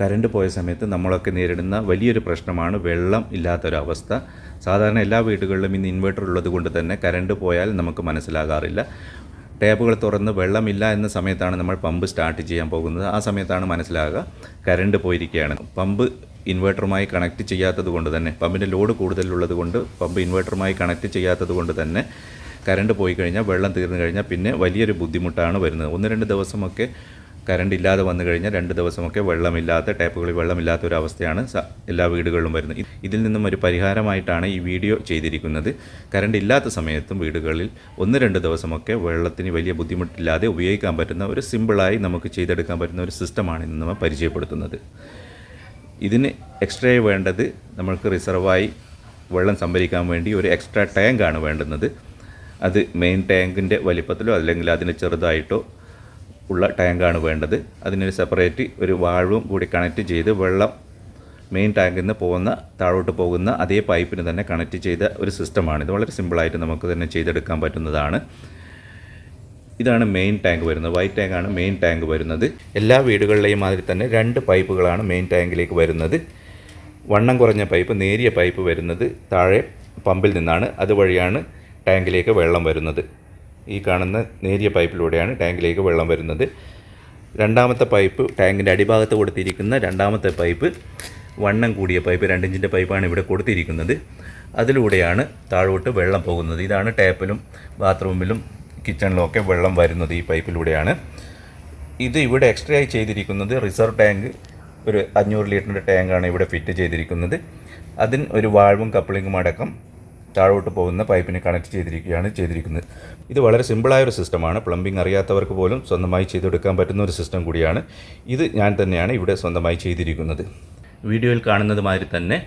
Current പോയ സമയത്ത് നമ്മളൊക്കെ നേരിടുന്ന വലിയൊരു പ്രശ്നമാണ് വെള്ളം ഇല്ലാത്തൊരവസ്ഥ. സാധാരണ എല്ലാ വീടുകളിലും ഇന്ന് ഇൻവെർട്ടർ ഉള്ളത് കൊണ്ട് തന്നെ കറണ്ട് പോയാൽ നമുക്ക് മനസ്സിലാകാറില്ല. ടാപ്പുകൾ തുറന്ന് വെള്ളമില്ല എന്ന സമയത്താണ് നമ്മൾ പമ്പ് സ്റ്റാർട്ട് ചെയ്യാൻ പോകുന്നത്. ആ സമയത്താണ് മനസ്സിലാകുക കറണ്ട് പോയിരിക്കുകയാണ്. പമ്പ് ഇൻവെർട്ടറുമായി കണക്റ്റ് ചെയ്യാത്തത് കൊണ്ട് തന്നെ പമ്പിന്റെ ലോഡ് കൂടുതലുള്ളത് കൊണ്ട് പമ്പ് ഇൻവെർട്ടറുമായി കണക്റ്റ് ചെയ്യാത്തത് കൊണ്ട് തന്നെ കറണ്ട് പോയി കഴിഞ്ഞാൽ വെള്ളം തീർന്നു കഴിഞ്ഞാൽ പിന്നെ വലിയൊരു ബുദ്ധിമുട്ടാണ് വരുന്നത്. ഒന്ന് രണ്ട് ദിവസമൊക്കെ കറണ്ട് ഇല്ലാതെ വന്നു കഴിഞ്ഞാൽ രണ്ട് ദിവസമൊക്കെ വെള്ളമില്ലാത്ത ടാപ്പുകളിൽ വെള്ളമില്ലാത്ത ഒരു അവസ്ഥയാണ് എല്ലാ വീടുകളിലും വരുന്നത്. ഇതിൽ നിന്നും ഒരു പരിഹാരമായിട്ടാണ് ഈ വീഡിയോ ചെയ്തിരിക്കുന്നത്. കറണ്ട് ഇല്ലാത്ത സമയത്തും വീടുകളിൽ ഒന്ന് രണ്ട് ദിവസമൊക്കെ വെള്ളത്തിന് വലിയ ബുദ്ധിമുട്ടില്ലാതെ ഉപയോഗിക്കാൻ പറ്റുന്ന ഒരു സിമ്പിളായി നമുക്ക് ചെയ്തെടുക്കാൻ പറ്റുന്ന ഒരു സിസ്റ്റമാണ് ഇന്ന് നമ്മൾ പരിചയപ്പെടുത്തുന്നത്. ഇതിന് എക്സ്ട്രാ വേണ്ടത് നമ്മൾക്ക് റിസർവായി വെള്ളം സംഭരിക്കാൻ വേണ്ടി ഒരു എക്സ്ട്രാ ടാങ്കാണ് വേണ്ടുന്നത്. അത് മെയിൻ ടാങ്കിന്റെ വലിപ്പത്തിലോ അല്ലെങ്കിൽ അതിന് ചെറുതായിട്ടോ ഉള്ള ടാങ്കാണ് വേണ്ടത്. അതിനൊരു സെപ്പറേറ്റ് ഒരു വാഴവും കൂടി കണക്ട് ചെയ്ത് വെള്ളം മെയിൻ ടാങ്കിൽ നിന്ന് പോകുന്ന താഴോട്ട് പോകുന്ന അതേ പൈപ്പിന് തന്നെ കണക്ട് ചെയ്ത ഒരു സിസ്റ്റമാണ്. ഇത് വളരെ സിമ്പിളായിട്ട് നമുക്ക് തന്നെ ചെയ്തെടുക്കാൻ പറ്റുന്നതാണ്. ഇതാണ് മെയിൻ ടാങ്ക് വരുന്നത്. വൈറ്റ് ടാങ്കാണ് മെയിൻ ടാങ്ക് വരുന്നത്. എല്ലാ വീടുകളിലെയും മാതിരി തന്നെ രണ്ട് പൈപ്പുകളാണ് മെയിൻ ടാങ്കിലേക്ക് വരുന്നത്. വണ്ണം കുറഞ്ഞ പൈപ്പ് നേരിയ പൈപ്പ് വരുന്നത് താഴെ പമ്പിൽ നിന്നാണ്. അതുവഴിയാണ് ടാങ്കിലേക്ക് വെള്ളം വരുന്നത്. ഈ കാണുന്ന നേരിയ പൈപ്പിലൂടെയാണ് ടാങ്കിലേക്ക് വെള്ളം വരുന്നത്. രണ്ടാമത്തെ പൈപ്പ് ടാങ്കിന്റെ അടിഭാഗത്ത് കൊടുത്തിരിക്കുന്ന രണ്ടാമത്തെ പൈപ്പ് വണ്ണം കൂടിയ പൈപ്പ് രണ്ടിഞ്ചിന്റെ പൈപ്പാണ് ഇവിടെ കൊടുത്തിരിക്കുന്നത്. അതിലൂടെയാണ് താഴോട്ട് വെള്ളം പോകുന്നത്. ഇതാണ് ടാപ്പിലും ബാത്റൂമിലും കിച്ചണിലും ഒക്കെ വെള്ളം വരുന്നത് ഈ പൈപ്പിലൂടെയാണ്. ഇത് ഇവിടെ എക്സ്ട്രാ ആയി ചെയ്തിരിക്കുന്നത് റിസർവ് ടാങ്ക് ഒരു അഞ്ഞൂറ് ലിറ്ററിന്റെ ടാങ്കാണ് ഇവിടെ ഫിറ്റ് ചെയ്തിരിക്കുന്നത്. അതിന് ഒരു വാൾവും കപ്പിളിങ്ങും അടക്കം താഴോട്ട് പോകുന്ന പൈപ്പിന് കണക്ട് ചെയ്തിരിക്കുകയാണ് ചെയ്തിരിക്കുന്നത്. ഇത് വളരെ സിമ്പിളായ ഒരു സിസ്റ്റമാണ്. പ്ലംബിംഗ് അറിയാത്തവർക്ക് പോലും സ്വന്തമായി ചെയ്തെടുക്കാൻ പറ്റുന്ന ഒരു സിസ്റ്റം കൂടിയാണ്. ഇത് ഞാൻ തന്നെയാണ് ഇവിടെ സ്വന്തമായി ചെയ്തിരിക്കുന്നത്. വീഡിയോയിൽ കാണുന്നത് മാതിരി തന്നെ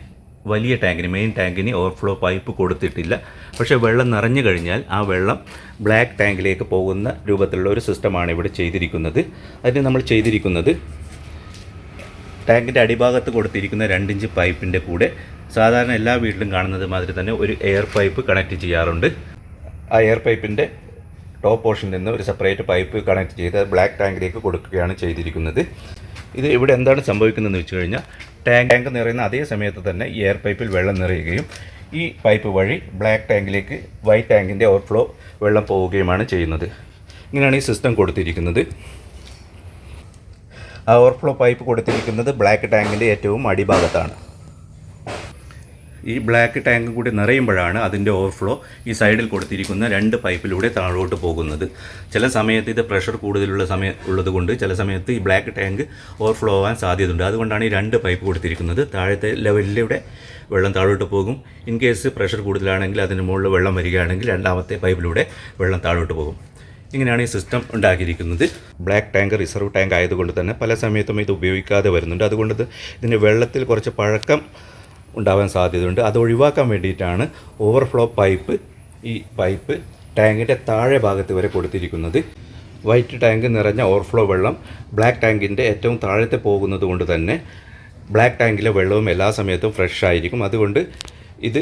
വലിയ ടാങ്കിന് മെയിൻ ടാങ്കിന് ഓവർഫ്ലോ പൈപ്പ് കൊടുത്തിട്ടില്ല. പക്ഷേ വെള്ളം നിറഞ്ഞു കഴിഞ്ഞാൽ ആ വെള്ളം ബ്ലാക്ക് ടാങ്കിലേക്ക് പോകുന്ന രൂപത്തിലുള്ള ഒരു സിസ്റ്റമാണ് ഇവിടെ ചെയ്തിരിക്കുന്നത്. അതിന് നമ്മൾ ചെയ്തിരിക്കുന്നത് ടാങ്കിന്റെ അടിഭാഗത്ത് കൊടുത്തിരിക്കുന്ന രണ്ടിഞ്ച് പൈപ്പിന്റെ കൂടെ സാധാരണ എല്ലാ വീട്ടിലും കാണുന്നത് മാതിരി തന്നെ ഒരു എയർ പൈപ്പ് കണക്ട് ചെയ്യാറുണ്ട്. ആ എയർ പൈപ്പിന്റെ ടോപ്പ് പോർഷനിൽ നിന്ന് ഒരു സെപ്പറേറ്റ് പൈപ്പ് കണക്ട് ചെയ്ത് ബ്ലാക്ക് ടാങ്കിലേക്ക് കൊടുക്കുകയാണ് ചെയ്തിരിക്കുന്നത്. ഇത് ഇവിടെ എന്താണ് സംഭവിക്കുന്നതെന്ന് വെച്ച് കഴിഞ്ഞാൽ ടാങ്ക് ടാങ്ക് നിറയുന്ന അതേ സമയത്ത് തന്നെ എയർ പൈപ്പിൽ വെള്ളം നിറയുകയും ഈ പൈപ്പ് വഴി ബ്ലാക്ക് ടാങ്കിലേക്ക് വൈറ്റ് ടാങ്കിന്റെ ഓവർഫ്ലോ വെള്ളം പോവുകയുമാണ് ചെയ്യുന്നത്. ഇങ്ങനെയാണ് ഈ സിസ്റ്റം കൊടുത്തിരിക്കുന്നത്. ഓവർഫ്ലോ പൈപ്പ് കൊടുത്തിരിക്കുന്നത് ബ്ലാക്ക് ടാങ്കിന്റെ ഏറ്റവും അടിഭാഗത്താണ്. ഈ ബ്ലാക്ക് ടാങ്ക് കൂടി നിറയുമ്പോഴാണ് അതിന്റെ ഓവർഫ്ലോ ഈ സൈഡിൽ കൊടുത്തിരിക്കുന്ന രണ്ട് പൈപ്പിലൂടെ താഴോട്ട് പോകുന്നത്. ചില സമയത്ത് ഇത് പ്രഷർ കൂടുതലുള്ള സമയം ഉള്ളതുകൊണ്ട് ചില സമയത്ത് ഈ ബ്ലാക്ക് ടാങ്ക് ഓവർഫ്ലോ ആവാൻ സാധ്യതയുണ്ട്. അതുകൊണ്ടാണ് ഈ രണ്ട് പൈപ്പ് കൊടുത്തിരിക്കുന്നത്. താഴത്തെ ലെവലിലൂടെ വെള്ളം താഴോട്ട് പോകും. ഇൻ കേസ് പ്രഷർ കൂടുതലാണെങ്കിൽ അതിന് മുകളിൽ വെള്ളം വരികയാണെങ്കിൽ രണ്ടാമത്തെ പൈപ്പിലൂടെ വെള്ളം താഴോട്ട് പോകും. ഇങ്ങനെയാണ് ഈ സിസ്റ്റം ഉണ്ടാക്കിയിരിക്കുന്നത്. ബ്ലാക്ക് ടാങ്ക് റിസർവ് ടാങ്ക് ആയതുകൊണ്ട് തന്നെ പല സമയത്തും ഇത് ഉപയോഗിക്കാതെ വരുന്നുണ്ട്. അതുകൊണ്ട് ഇത് ഇതിന്റെ വെള്ളത്തിൽ കുറച്ച് പഴക്കം ഉണ്ടാവാൻ സാധ്യതയുണ്ട്. അത് ഒഴിവാക്കാൻ വേണ്ടിയിട്ടാണ് ഓവർഫ്ലോ പൈപ്പ് ഈ പൈപ്പ് ടാങ്കിന്റെ താഴെ ഭാഗത്ത് വരെ കൊടുത്തിരിക്കുന്നത്. വൈറ്റ് ടാങ്ക് നിറഞ്ഞ ഓവർഫ്ലോ വെള്ളം ബ്ലാക്ക് ടാങ്കിന്റെ ഏറ്റവും താഴത്തെ പോകുന്നത് കൊണ്ട് തന്നെ ബ്ലാക്ക് ടാങ്കിലെ വെള്ളവും എല്ലാ സമയത്തും ഫ്രഷ് ആയിരിക്കും. അതുകൊണ്ട് ഇത്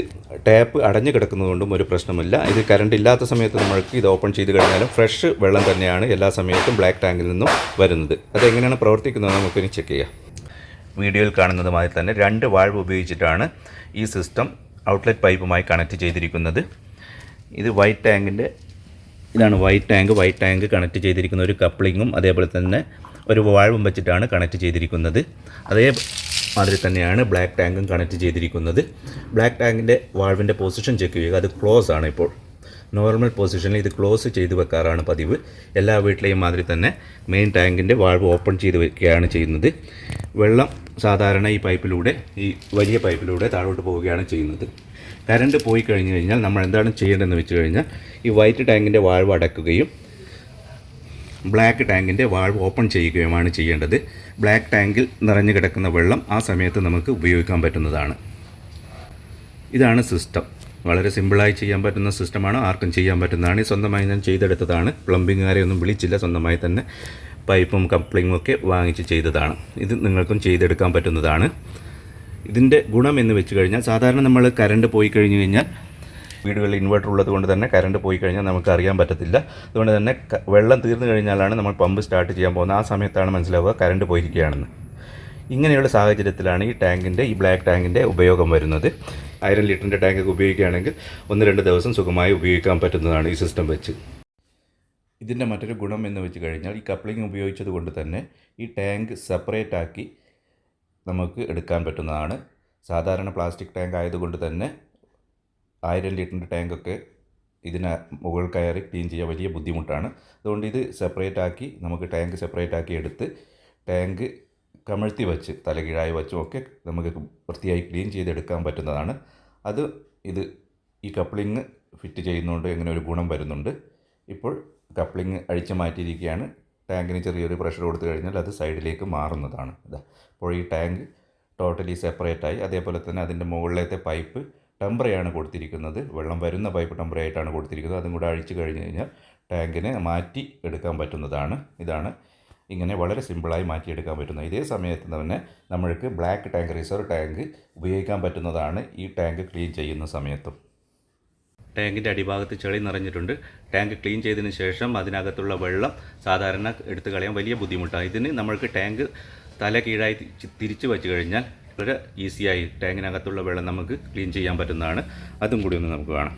ടാപ്പ് അടഞ്ഞു കിടക്കുന്നതുകൊണ്ടും ഒരു പ്രശ്നമില്ല. ഇത് കറണ്ട് ഇല്ലാത്ത സമയത്ത് നമ്മൾക്ക് ഇത് ഓപ്പൺ ചെയ്ത് കഴിഞ്ഞാലും ഫ്രഷ് വെള്ളം തന്നെയാണ് എല്ലാ സമയത്തും ബ്ലാക്ക് ടാങ്കിൽ നിന്നും വരുന്നത്. അതെങ്ങനെയാണ് പ്രവർത്തിക്കുന്നത് നമുക്കിനി ചെക്ക് ചെയ്യാം. വീഡിയോയിൽ കാണുന്നതുമായി തന്നെ രണ്ട് വാൾവ് ഉപയോഗിച്ചിട്ടാണ് ഈ സിസ്റ്റം ഔട്ട്ലെറ്റ് പൈപ്പുമായി കണക്ട് ചെയ്തിരിക്കുന്നത്. ഇത് വൈറ്റ് ടാങ്കിന്റെ ഇതാണ് white tank white tank connect ചെയ്തിരിക്കുന്ന ഒരു കപ്ലിങ്ങും അതേപോലെ തന്നെ ഒരു വാൾവും വെച്ചിട്ടാണ് കണക്ട് ചെയ്തിരിക്കുന്നത്. അതേ മാതിരി തന്നെയാണ് ബ്ലാക്ക് ടാങ്കും കണക്ട് ചെയ്തിരിക്കുന്നത്. ബ്ലാക്ക് ടാങ്കിന്റെ വാൾവിന്റെ പൊസിഷൻ ചെക്ക് ചെയ്യുക. അത് ക്ലോസ് ആണ് ഇപ്പോൾ. നോർമൽ പൊസിഷനിൽ ഇത് ക്ലോസ് ചെയ്ത് വെക്കാറാണ് പതിവ്. എല്ലാ വീട്ടിലെയും മാതിരി തന്നെ മെയിൻ ടാങ്കിന്റെ വാൾവ് ഓപ്പൺ ചെയ്ത് വെക്കുകയാണ് ചെയ്യുന്നത്. വെള്ളം സാധാരണ ഈ പൈപ്പിലൂടെ ഈ വലിയ പൈപ്പിലൂടെ താഴോട്ട് പോവുകയാണ് ചെയ്യുന്നത്. കറണ്ട് പോയി കഴിഞ്ഞ് കഴിഞ്ഞാൽ നമ്മൾ എന്താണ് ചെയ്യേണ്ടതെന്ന് വെച്ച് കഴിഞ്ഞാൽ ഈ വൈറ്റ് ടാങ്കിന്റെ വാൾവ് അടക്കുകയും ബ്ലാക്ക് ടാങ്കിന്റെ വാൾവ് ഓപ്പൺ ചെയ്യുകയുമാണ് ചെയ്യേണ്ടത്. ബ്ലാക്ക് ടാങ്കിൽ നിറഞ്ഞു കിടക്കുന്ന വെള്ളം ആ സമയത്ത് നമുക്ക് ഉപയോഗിക്കാൻ പറ്റുന്നതാണ്. ഇതാണ് സിസ്റ്റം. വളരെ സിമ്പിളായി ചെയ്യാൻ പറ്റുന്ന സിസ്റ്റമാണ്. ആർക്കും ചെയ്യാൻ പറ്റുന്നതാണ്. സ്വന്തമായി ഞാൻ ചെയ്തെടുത്തതാണ്. പ്ലംബിങ്ങുകാരെ ഒന്നും വിളിച്ചില്ല. സ്വന്തമായി തന്നെ പൈപ്പും കപ്ലിങ്ങും ഒക്കെ വാങ്ങിച്ച് ചെയ്തതാണ്. ഇത് നിങ്ങൾക്കും ചെയ്തെടുക്കാൻ പറ്റുന്നതാണ്. ഇതിന്റെ ഗുണം എന്ന് വെച്ച് കഴിഞ്ഞാൽ സാധാരണ നമ്മൾ കറണ്ട് പോയി കഴിഞ്ഞ് കഴിഞ്ഞാൽ വീടുകളിൽ ഇൻവെർട്ടർ ഉള്ളത് കൊണ്ട് തന്നെ കറണ്ട് പോയി കഴിഞ്ഞാൽ നമുക്ക് അറിയാൻ പറ്റത്തില്ല. അതുകൊണ്ട് തന്നെ വെള്ളം തീർന്നു കഴിഞ്ഞാലാണ് നമ്മൾ പമ്പ് സ്റ്റാർട്ട് ചെയ്യാൻ പോകുന്നത്. ആ സമയത്താണ് മനസ്സിലാവുക കറണ്ട് പോയിരിക്കുകയാണെന്ന്. ഇങ്ങനെയുള്ള സാഹചര്യത്തിലാണ് ഈ ടാങ്കിന്റെ ഈ ബ്ലാക്ക് ടാങ്കിന്റെ ഉപയോഗം വരുന്നത്. ആയിരം ലിറ്ററിന്റെ ടാങ്കൊക്കെ ഉപയോഗിക്കുകയാണെങ്കിൽ ഒന്ന് രണ്ട് ദിവസം സുഖമായി ഉപയോഗിക്കാൻ പറ്റുന്നതാണ് ഈ സിസ്റ്റം വെച്ച്. ഇതിന്റെ മറ്റൊരു ഗുണം എന്ന് വെച്ച് കഴിഞ്ഞാൽ ഈ കപ്ലിംഗ് ഉപയോഗിച്ചത് കൊണ്ട് തന്നെ ഈ ടാങ്ക് സെപ്പറേറ്റ് ആക്കി നമുക്ക് എടുക്കാൻ പറ്റുന്നതാണ്. സാധാരണ പ്ലാസ്റ്റിക് ടാങ്ക് ആയതുകൊണ്ട് തന്നെ ആയിരം ലിറ്ററിന്റെ ടാങ്കൊക്കെ ഇതിന് മുകൾ കയറി ക്ലീൻ ചെയ്യാൻ വലിയ ബുദ്ധിമുട്ടാണ്. അതുകൊണ്ട് ഇത് സെപ്പറേറ്റ് ആക്കി നമുക്ക് ടാങ്ക് സെപ്പറേറ്റ് ആക്കി എടുത്ത് ടാങ്ക് കമഴ്ത്തി വെച്ച് തലകീഴായി വെച്ചും ഒക്കെ നമുക്ക് വൃത്തിയായി ക്ലീൻ ചെയ്തെടുക്കാൻ പറ്റുന്നതാണ്. അത് ഇത് ഈ കപ്ലിങ് ഫിറ്റ് ചെയ്യുന്നതുകൊണ്ട് ഇങ്ങനെ ഒരു ഗുണം വരുന്നുണ്ട്. ഇപ്പോൾ കപ്ലിങ് അഴിച്ചു മാറ്റിയിരിക്കുകയാണ്. ടാങ്കിന് ചെറിയൊരു പ്രഷർ കൊടുത്തു കഴിഞ്ഞാൽ അത് സൈഡിലേക്ക് മാറുന്നതാണ്. അപ്പോൾ ഈ ടാങ്ക് ടോട്ടലി സെപ്പറേറ്റായി അതേപോലെ തന്നെ അതിന്റെ മുകളിലത്തെ പൈപ്പ് ടെമ്പറയാണ് കൊടുത്തിരിക്കുന്നത്. വെള്ളം വരുന്ന പൈപ്പ് ടെമ്പറയായിട്ടാണ് കൊടുത്തിരിക്കുന്നത്. അതും കൂടെ അഴിച്ചു കഴിഞ്ഞ് കഴിഞ്ഞാൽ ടാങ്കിനെ മാറ്റി എടുക്കാൻ പറ്റുന്നതാണ്. ഇതാണ് ഇങ്ങനെ വളരെ സിമ്പിളായി മാറ്റിയെടുക്കാൻ പറ്റുന്നത്. ഇതേ സമയത്ത് തന്നെ നമ്മൾക്ക് ബ്ലാക്ക് ടാങ്ക് റിസർവ് ടാങ്ക് ഉപയോഗിക്കാൻ പറ്റുന്നതാണ് ഈ ടാങ്ക് ക്ലീൻ ചെയ്യുന്ന സമയത്തും. ടാങ്കിന്റെ അടിഭാഗത്ത് ചെളി നിറഞ്ഞിട്ടുണ്ട്. ടാങ്ക് ക്ലീൻ ചെയ്തതിന് ശേഷം അതിനകത്തുള്ള വെള്ളം സാധാരണ എടുത്തു കളയാൻ വലിയ ബുദ്ധിമുട്ടാണ്. ഇതിന് നമ്മൾക്ക് ടാങ്ക് തല കീഴായി തിരിച്ച് വെച്ച് കഴിഞ്ഞാൽ വളരെ ഈസിയായി ടാങ്കിനകത്തുള്ള വെള്ളം നമുക്ക് ക്ലീൻ ചെയ്യാൻ പറ്റുന്നതാണ്. അതും കൂടി ഒന്ന് നമുക്ക് കാണാം.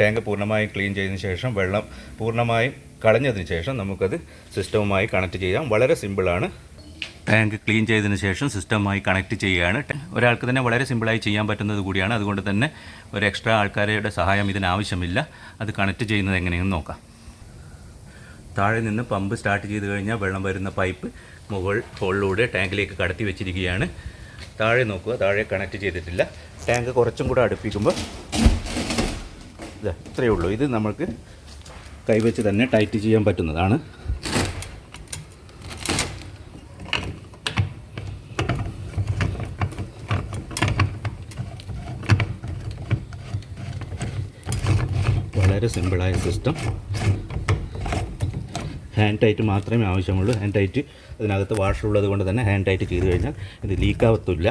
ടാങ്ക് പൂർണമായും ക്ലീൻ ചെയ്തതിന് ശേഷം വെള്ളം പൂർണമായും കളഞ്ഞതിന് ശേഷം നമുക്കത് സിസ്റ്റവുമായി കണക്ട് ചെയ്യാം. വളരെ സിമ്പിളാണ് ടാങ്ക് ക്ലീൻ ചെയ്തതിന് ശേഷം സിസ്റ്റവുമായി കണക്ട് ചെയ്യുകയാണ്. ഒരാൾക്ക് തന്നെ വളരെ സിമ്പിളായി ചെയ്യാൻ പറ്റുന്നത് കൂടിയാണ്. അതുകൊണ്ട് തന്നെ ഒരു എക്സ്ട്രാ ആൾക്കാരുടെ സഹായം ഇതിന് ആവശ്യമില്ല അത് കണക്ട് ചെയ്യുന്നത് എങ്ങനെയെന്ന് നോക്കാം. താഴെ നിന്ന് പമ്പ് സ്റ്റാർട്ട് ചെയ്ത് കഴിഞ്ഞാൽ വെള്ളം വരുന്ന പൈപ്പ് മുകൾ ഹോളിലൂടെ ടാങ്കിലേക്ക് കടത്തി വെച്ചിരിക്കുകയാണ്. താഴെ നോക്കുക. താഴെ കണക്ട് ചെയ്തിട്ടില്ല. ടാങ്ക് കുറച്ചും കൂടെ അടുപ്പിക്കുമ്പോൾ ഇതാ ഇത്രയേ ഉള്ളൂ. ഇത് നമുക്ക് കൈവച്ച് തന്നെ ടൈറ്റ് ചെയ്യാൻ പറ്റുന്നതാണ്. വളരെ സിമ്പിളായ സിസ്റ്റം ഹാൻഡ് ടൈറ്റ് മാത്രമേ ആവശ്യമുള്ളൂ. ഹാൻഡ് ടൈറ്റ് അതിനകത്ത് വാഷർ ഉള്ളത് കൊണ്ട് തന്നെ ഹാൻഡ് ടൈറ്റ് ചെയ്ത് കഴിഞ്ഞാൽ ഇത് ലീക്കാവത്തില്ല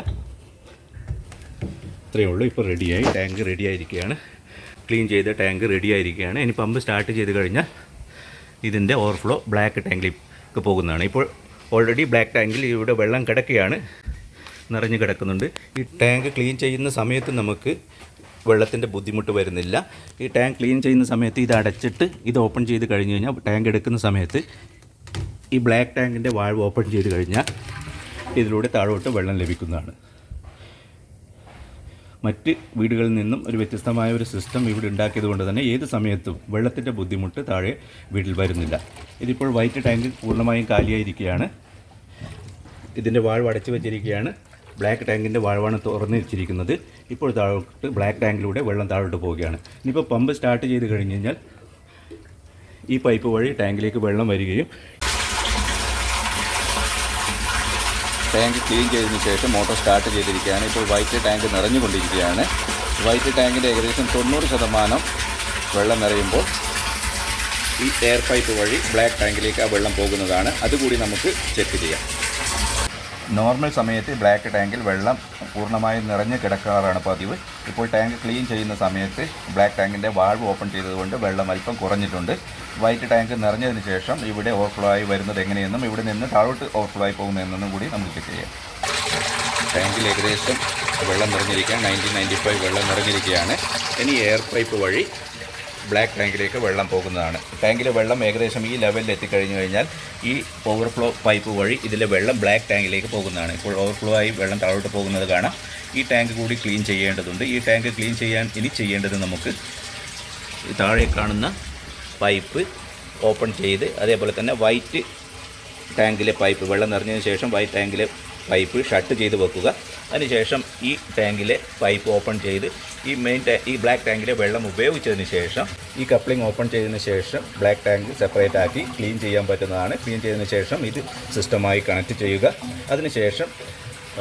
ഇത്രയേ ഉള്ളൂ. ഇപ്പോൾ റെഡിയായി ടാങ്ക് റെഡി ആയിരിക്കുകയാണ്. ക്ലീൻ ചെയ്ത ടാങ്ക് റെഡി ആയിരിക്കുകയാണ്. ഇനി പമ്പ് സ്റ്റാർട്ട് ചെയ്ത് കഴിഞ്ഞാൽ ഇതിന്റെ ഓവർഫ്ലോ ബ്ലാക്ക് ടാങ്കിലേക്ക് പോകുന്നതാണ്. ഇപ്പോൾ ഓൾറെഡി ബ്ലാക്ക് ടാങ്കിൽ ഇവിടെ വെള്ളം കിടക്കുകയാണ്. നിറഞ്ഞു കിടക്കുന്നുണ്ട്. ഈ ടാങ്ക് ക്ലീൻ ചെയ്യുന്ന സമയത്ത് നമുക്ക് വെള്ളത്തിന്റെ ബുദ്ധിമുട്ട് വരുന്നില്ല. ഈ ടാങ്ക് ക്ലീൻ ചെയ്യുന്ന സമയത്ത് ഇത് അടച്ചിട്ട് ഇത് ഓപ്പൺ ചെയ്ത് കഴിഞ്ഞ് കഴിഞ്ഞാൽ ടാങ്ക് എടുക്കുന്ന സമയത്ത് ഈ ബ്ലാക്ക് ടാങ്കിന്റെ വാൾവ് ഓപ്പൺ ചെയ്ത് കഴിഞ്ഞാൽ ഇതിലൂടെ താഴോട്ട് വെള്ളം ലഭിക്കുന്നതാണ്. മറ്റ് വീടുകളിൽ നിന്നും ഒരു വ്യത്യസ്തമായ ഒരു സിസ്റ്റം ഇവിടെ ഉണ്ടാക്കിയത് കൊണ്ട് തന്നെ ഏത് സമയത്തും വെള്ളത്തിന്റെ ബുദ്ധിമുട്ട് താഴെ വീട്ടിൽ വരുന്നില്ല. ഇതിപ്പോൾ വൈറ്റ് ടാങ്ക് പൂർണമായും കാലിയായിരിക്കുകയാണ്. ഇതിന്റെ വാൾവ് അടച്ചു വെച്ചിരിക്കുകയാണ്. ബ്ലാക്ക് ടാങ്കിന്റെ വാഴവാണ് തുറന്നു വെച്ചിരിക്കുന്നത്. ഇപ്പോൾ താഴോട്ട് ബ്ലാക്ക് ടാങ്കിലൂടെ വെള്ളം താഴോട്ട് പോവുകയാണ്. ഇനിയിപ്പോൾ പമ്പ് സ്റ്റാർട്ട് ചെയ്ത് കഴിഞ്ഞ് കഴിഞ്ഞാൽ ഈ പൈപ്പ് വഴി ടാങ്കിലേക്ക് വെള്ളം വരികയും ടാങ്ക് ക്ലീൻ ചെയ്തതിന് ശേഷം മോട്ടോർ സ്റ്റാർട്ട് ചെയ്തിരിക്കുകയാണ്. ഇപ്പോൾ വൈറ്റ് ടാങ്ക് നിറഞ്ഞുകൊണ്ടിരിക്കുകയാണ്. വൈറ്റ് ടാങ്കിന്റെ ഏകദേശം തൊണ്ണൂറ് ശതമാനം വെള്ളം നിറയുമ്പോൾ ഈ എയർ പൈപ്പ് വഴി ബ്ലാക്ക് ടാങ്കിലേക്ക് ആ വെള്ളം പോകുന്നതാണ്. അതുകൂടി നമുക്ക് ചെക്ക് ചെയ്യാം. നോർമൽ സമയത്ത് ബ്ലാക്ക് ടാങ്കിൽ വെള്ളം പൂർണമായും നിറഞ്ഞ് കിടക്കാറാണ് പതിവ്. ഇപ്പോൾ ടാങ്ക് ക്ലീൻ ചെയ്യുന്ന സമയത്ത് ബ്ലാക്ക് ടാങ്കിന്റെ വാൾവ് ഓപ്പൺ ചെയ്തതുകൊണ്ട് വെള്ളം അല്പം കുറഞ്ഞിട്ടുണ്ട്. വൈറ്റ് ടാങ്ക് നിറഞ്ഞതിന് ശേഷം ഇവിടെ ഓവർഫ്ലോ ആയി വരുന്നത് എങ്ങനെയെന്നും ഇവിടെ നിന്ന് താഴോട്ട് ഓവർഫ്ലോ ആയി പോകുന്നതെന്നും കൂടി നമുക്ക് ചെക്ക് ചെയ്യാം. ടാങ്കിൽ ഏകദേശം വെള്ളം നിറഞ്ഞിരിക്കുകയാണ്. നയന്റീൻ നയന്റി ഫൈവ് വെള്ളം നിറഞ്ഞിരിക്കുകയാണ്. ഇനി എയർ പൈപ്പ് വഴി ബ്ലാക്ക് ടാങ്കിലേക്ക് വെള്ളം പോകുന്നതാണ്. ടാങ്കിലെ വെള്ളം ഏകദേശം ഈ ലെവലിൽ എത്തിക്കഴിഞ്ഞു കഴിഞ്ഞാൽ ഈ ഓവർഫ്ലോ പൈപ്പ് വഴി ഇതിലെ വെള്ളം ബ്ലാക്ക് ടാങ്കിലേക്ക് പോകുന്നതാണ്. ഇപ്പോൾ ഓവർഫ്ലോ ആയി വെള്ളം താഴോട്ട് പോകുന്നത് കാണാം. ഈ ടാങ്ക് കൂടി ക്ലീൻ ചെയ്യേണ്ടതുണ്ട്. ഈ ടാങ്ക് ക്ലീൻ ചെയ്യാൻ ഇനി ചെയ്യേണ്ടത് നമുക്ക് താഴെ കാണുന്ന പൈപ്പ് ഓപ്പൺ ചെയ്ത് അതേപോലെ തന്നെ വൈറ്റ് ടാങ്കിലെ പൈപ്പ് വെള്ളം നിറഞ്ഞതിന് ശേഷം വൈറ്റ് ടാങ്കിലെ പൈപ്പ് ഷട്ട് ചെയ്ത് വെക്കുക. അതിനുശേഷം ഈ ടാങ്കിലെ പൈപ്പ് ഓപ്പൺ ചെയ്ത് ഈ മെയിൻ ഈ ബ്ലാക്ക് ടാങ്കിലെ വെള്ളം ഉപയോഗിച്ചതിന് ശേഷം ഈ കപ്ലിംഗ് ഓപ്പൺ ചെയ്തതിന് ശേഷം ബ്ലാക്ക് ടാങ്ക് സെപ്പറേറ്റ് ആക്കി ക്ലീൻ ചെയ്യാൻ പറ്റുന്നതാണ്. ക്ലീൻ ചെയ്തതിന് ശേഷം ഇത് സിസ്റ്റമായി കണക്ട് ചെയ്യുക. അതിനുശേഷം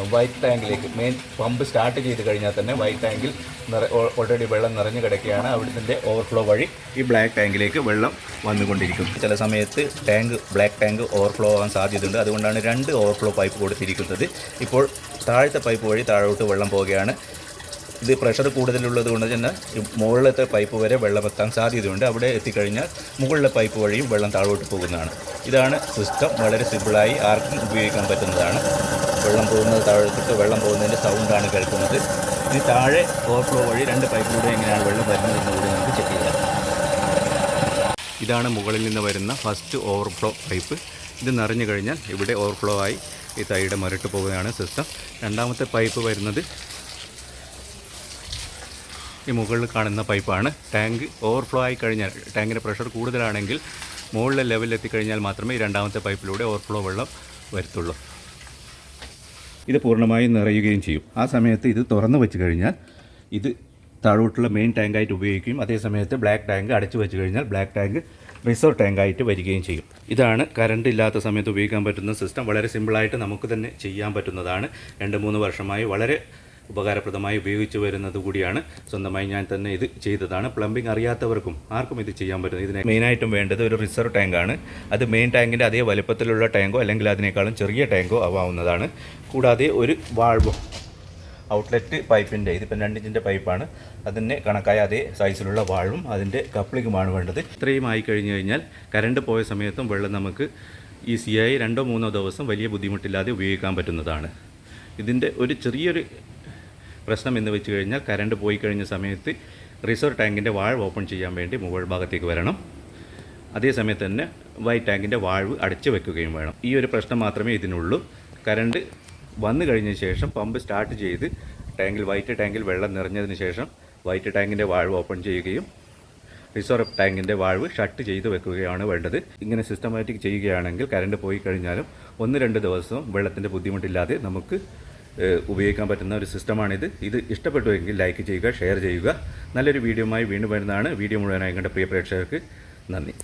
വൈറ്റ് ടാങ്കിലേക്ക് മെയിൻ പമ്പ് സ്റ്റാർട്ട് ചെയ്ത് കഴിഞ്ഞാൽ തന്നെ വൈറ്റ് ടാങ്കിൽ നിറ ഓൾറെഡി വെള്ളം നിറഞ്ഞു കിടക്കുകയാണ്. അവിടുത്തെ ഓവർഫ്ലോ വഴി ഈ ബ്ലാക്ക് ടാങ്കിലേക്ക് വെള്ളം വന്നുകൊണ്ടിരിക്കും. ചില സമയത്ത് ടാങ്ക് ബ്ലാക്ക് ടാങ്ക് ഓവർഫ്ലോ ആവാൻ സാധ്യതയുണ്ട്. അതുകൊണ്ടാണ് രണ്ട് ഓവർഫ്ലോ പൈപ്പ് കൊടുത്തിരിക്കുന്നത്. ഇപ്പോൾ താഴത്തെ പൈപ്പ് വഴി താഴോട്ട് വെള്ളം പോവുകയാണ്. ഇത് പ്രഷർ കൂടുതലുള്ളത് കൊണ്ട് തന്നെ മുകളിലത്തെ പൈപ്പ് വരെ വെള്ളം എത്താൻ സാധ്യതയുണ്ട്. അവിടെ എത്തിക്കഴിഞ്ഞാൽ മുകളിലെ പൈപ്പ് വഴിയും വെള്ളം താഴോട്ട് പോകുന്നതാണ്. ഇതാണ് സിസ്റ്റം വളരെ സിമ്പിളായി ആർക്കും ഉപയോഗിക്കാൻ പറ്റുന്നതാണ്. വെള്ളം പോകുന്നത് താഴോട്ട് വെള്ളം പോകുന്നതിന്റെ സൗണ്ടാണ് കേൾക്കുന്നത്. ഇനി താഴെ ഓവർഫ്ലോ വഴി രണ്ട് പൈപ്പിലൂടെ എങ്ങനെയാണ് വെള്ളം വരുന്നത് എന്ന് കൂടി നമുക്ക് ചെക്ക് ചെയ്യാം. ഇതാണ് മുകളിൽ നിന്ന് വരുന്ന ഫസ്റ്റ് ഓവർഫ്ലോ പൈപ്പ് ഇത് നിറഞ്ഞു കഴിഞ്ഞാൽ ഇവിടെ ഓവർഫ്ലോ ആയി ഈ തൈയുടെ മുരട്ട് പോവുകയാണ് സിസ്റ്റം രണ്ടാമത്തെ പൈപ്പ് വരുന്നത് ഈ മുകളിൽ കാണുന്ന പൈപ്പാണ് ടാങ്ക് ഓവർഫ്ലോ ആയി കഴിഞ്ഞാൽ ടാങ്കിന്റെ പ്രഷർ കൂടുതലാണെങ്കിൽ മുകളിലെ ലെവലിൽ എത്തിക്കഴിഞ്ഞാൽ മാത്രമേ ഈ രണ്ടാമത്തെ പൈപ്പിലൂടെ ഓവർഫ്ലോ വെള്ളം വരത്തുള്ളൂ. ഇത് പൂർണമായും നിറയുകയും ചെയ്യും. ആ സമയത്ത് ഇത് തുറന്നു വെച്ച് കഴിഞ്ഞാൽ ഇത് താഴോട്ടുള്ള മെയിൻ ടാങ്കായിട്ട് ഉപയോഗിക്കുകയും അതേ സമയത്ത് ബ്ലാക്ക് ടാങ്ക് അടച്ചു വെച്ച് കഴിഞ്ഞാൽ ബ്ലാക്ക് ടാങ്ക് റിസർവ് ടാങ്കായിട്ട് വരികയും ചെയ്യും. ഇതാണ് കറണ്ട് ഇല്ലാത്ത സമയത്ത് ഉപയോഗിക്കാൻ പറ്റുന്ന സിസ്റ്റം വളരെ സിമ്പിളായിട്ട് നമുക്ക് തന്നെ ചെയ്യാൻ പറ്റുന്നതാണ്. രണ്ട് മൂന്ന് വർഷമായി വളരെ ഉപകാരപ്രദമായി ഉപയോഗിച്ച് വരുന്നത് കൂടിയാണ്. സ്വന്തമായി ഞാൻ തന്നെ ഇത് ചെയ്തതാണ്. പ്ലംബിംഗ് അറിയാത്തവർക്കും ആർക്കും ഇത് ചെയ്യാൻ പറ്റുന്നത്. ഇതിന് മെയിനായിട്ടും വേണ്ടത് ഒരു റിസർവ് ടാങ്കാണ് അത് മെയിൻ ടാങ്കിന്റെ അതേ വലുപ്പത്തിലുള്ള ടാങ്കോ അല്ലെങ്കിൽ അതിനേക്കാളും ചെറിയ ടാങ്കോ ആവാവുന്നതാണ്. കൂടാതെ ഒരു വാൾവോ ഔട്ട്ലെറ്റ് പൈപ്പിന്റെ ഇതിപ്പം രണ്ടിഞ്ചിന്റെ പൈപ്പാണ് അതിന് കണക്കായ അതേ സൈസിലുള്ള വാൾവും അതിന്റെ കപ്ലിങ്ങുമാണ് വേണ്ടത്. ഇത്രയും ആയി കഴിഞ്ഞ് കഴിഞ്ഞാൽ കറണ്ട് പോയ സമയത്തും വെള്ളം നമുക്ക് ഈസിയായി രണ്ടോ മൂന്നോ ദിവസം വലിയ ബുദ്ധിമുട്ടില്ലാതെ ഉപയോഗിക്കാൻ പറ്റുന്നതാണ്. ഇതിന്റെ ഒരു ചെറിയൊരു പ്രശ്നം എന്ന് വെച്ച് കഴിഞ്ഞാൽ കറണ്ട് പോയി കഴിഞ്ഞ സമയത്ത് റിസർവ് ടാങ്കിന്റെ വാഴ് ഓപ്പൺ ചെയ്യാൻ വേണ്ടി മുകൾ ഭാഗത്തേക്ക് വരണം. അതേസമയത്ത് തന്നെ വൈറ്റ് ടാങ്കിന്റെ വാഴ് അടച്ചു വെക്കുകയും വേണം. ഈ ഒരു പ്രശ്നം മാത്രമേ ഇതിനുള്ളൂ. കറണ്ട് വന്നു കഴിഞ്ഞ ശേഷം പമ്പ് സ്റ്റാർട്ട് ചെയ്ത് ടാങ്കിൽ വൈറ്റ് ടാങ്കിൽ വെള്ളം നിറഞ്ഞതിന് ശേഷം വൈറ്റ് ടാങ്കിന്റെ വാഴ് ഓപ്പൺ ചെയ്യുകയും റിസർവ് ടാങ്കിന്റെ വാൾവ് ഷട്ട് ചെയ്ത് വെക്കുകയാണ് വേണ്ടത്. ഇങ്ങനെ സിസ്റ്റമാറ്റിക് ചെയ്യുകയാണെങ്കിൽ കറണ്ട് പോയി കഴിഞ്ഞാലും ഒന്ന് രണ്ട് ദിവസവും വെള്ളത്തിന്റെ ബുദ്ധിമുട്ടില്ലാതെ നമുക്ക് ഉപയോഗിക്കാൻ പറ്റുന്ന ഒരു സിസ്റ്റമാണിത്. ഇത് ഇഷ്ടപ്പെട്ടുവെങ്കിൽ ലൈക്ക് ചെയ്യുക ഷെയർ ചെയ്യുക. നല്ലൊരു വീഡിയോയുമായി വീണ്ടും വരുന്നതാണ്. വീഡിയോ മുഴുവനായി കണ്ട പ്രിയ പ്രേക്ഷകർക്ക് നന്ദി.